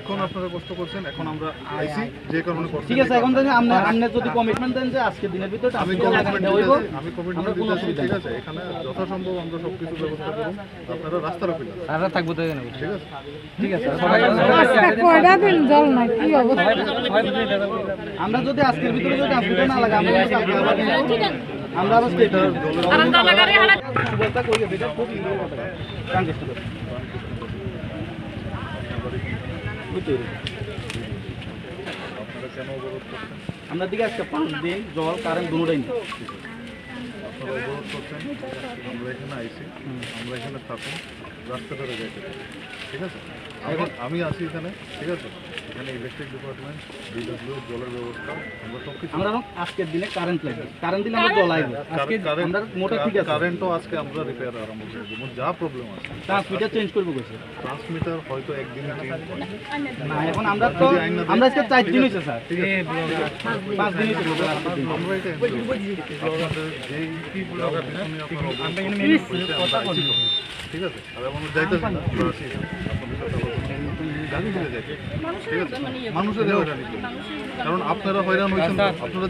এখন আপনারা কষ্ট করছেন এখন আমরা আইছি যে কারণে ঠিক আছে এখন যদি আপনি আপনি যদি কমিটমেন্ট দেন যে আজকের দিনের ভিতরে আমি কমিটমেন্ট দেওয়া আমি কমিটমেন্ট আমরা কোনো দিতেছি অসুবিধা ঠিক আছে এখানে যথাসম্ভব আমরা সবকিছু ব্যবস্থা করব আপনারা রাস্তার ওপরে আমরা থাকব তো এখানে ঠিক আছে ঠিক আছে আজকে কয়টা দিন জল নাই কি অবস্থা আমরা যদি আজকের ভিতরে যদি ট্রান্সমিটার না লাগাই আমরা আবার বুঝতে আমরা দিকে আজকে পাঁচ দিন জল কারেন্ট দুটোই নেই। আপনারা অবরোধ করছেন আমরা এখানে আইছি আমরা এখানে থাকুন রাস্তা ধরে যাইতে ঠিক আছে? এখন আমি আছি এখানে ঠিক আছে? এখানে ইলেকট্রিক ডিপার্টমেন্ট বিডব্লিউ জলের ব্যবস্থা আমরা সব কিছু আমরা আজকের দিনে কারেন্ট লাগবে কারেন্ট দিলে আমরা জল আসবে আজকে আমরা মোটা ঠিক আছে। কারেন্টও আজকে আমরা রিপেয়ার আরম্ভ করে দেবো। যা প্রবলেম আছে। ট্রান্সমিটার চেঞ্জ করব কইছে ট্রান্সমিটার হয়তো একদিনে চেঞ্জ না এখন আমরা তো আমরা আজকে চার দিন হয়েছে স্যার পাঁচ দিন দিন। আমরা এটা করব। আমরা আইছি তো। ঠিক আছে? আর আমরা যাইতেছি ঠিক আছে। মানুষের হয়রানি করবে। কারণ আপনারা হয়রান হয়েছেন আপনারা